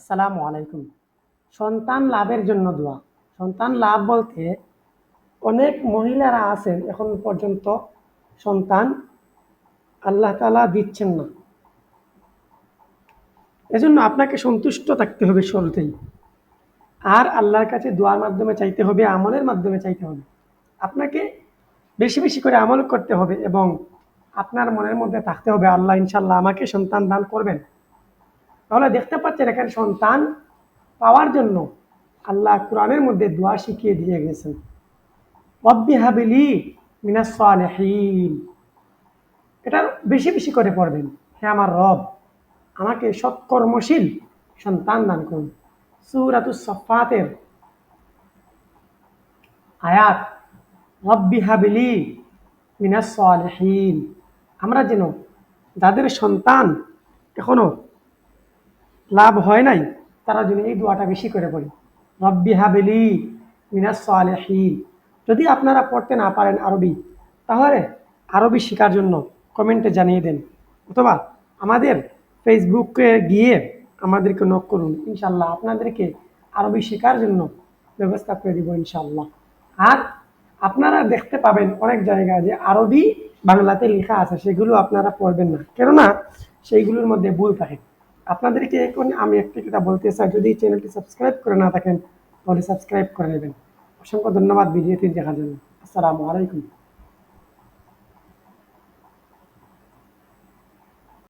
আসসালামু আলাইকুম। সন্তান লাভের জন্য দোয়া। সন্তান লাভ বলতে অনেক মহিলারা আছেন, এখন পর্যন্ত সন্তান আল্লাহ তালা দিচ্ছেন না। এজন্য আপনাকে সন্তুষ্ট থাকতে হবে শুরুতেই আর আল্লাহর কাছে দোয়ার মাধ্যমে চাইতে হবে, আমলের মাধ্যমে চাইতে হবে। আপনাকে বেশি বেশি করে আমল করতে হবে এবং আপনার মনের মধ্যে থাকতে হবে, আল্লাহ ইনশাল্লাহ আমাকে সন্তান দান করবেন। তাহলে দেখতে পাচ্ছেন এখানে সন্তান পাওয়ার জন্য আল্লাহ কোরআনের মধ্যে দোয়া শিখিয়ে দিয়ে গেছেন। রব্বি হাবিলি মিনাস এটা বেশি বেশি করে পড়বেন। হে আমার রব, আমাকে সৎকর্মশীল সন্তান দান করুন। সুরাতুস সফাতের আয়াত রব্বি হাবিলি মিনাস আমরা যেন যাদের সন্তান এখনও লাভ হয় নাই, তারা যেন এই দোয়াটা বেশি করে পড়ি রব্বি হাবিলি মিনাস সালেহীন। যদি আপনারা পড়তে না পারেন আরবি, তাহলে আরবি শেখার জন্য কমেন্টে জানিয়ে দেন, অথবা আমাদের ফেসবুকে গিয়ে আমাদেরকে নক করুন ইনশাল্লাহ আপনাদেরকে আরবি শেখার জন্য ব্যবস্থা করে দিব ইনশাল্লাহ আর আপনারা দেখতে পাবেন অনেক জায়গায় যে আরবি বাংলাতে লেখা আছে, সেগুলো আপনারা পড়বেন না, কেননা সেইগুলোর মধ্যে ভুল থাকে। আপনাদেরকে এখন আমি একটি কথা বলতে চাই। যদি চ্যানেলটি সাবস্ক্রাইব করে না থাকেন, তাহলে সাবস্ক্রাইব করে নেবেন। অসংখ্য ধন্যবাদ ভিডিওটি দেখার জন্য। আসসালামু আলাইকুম।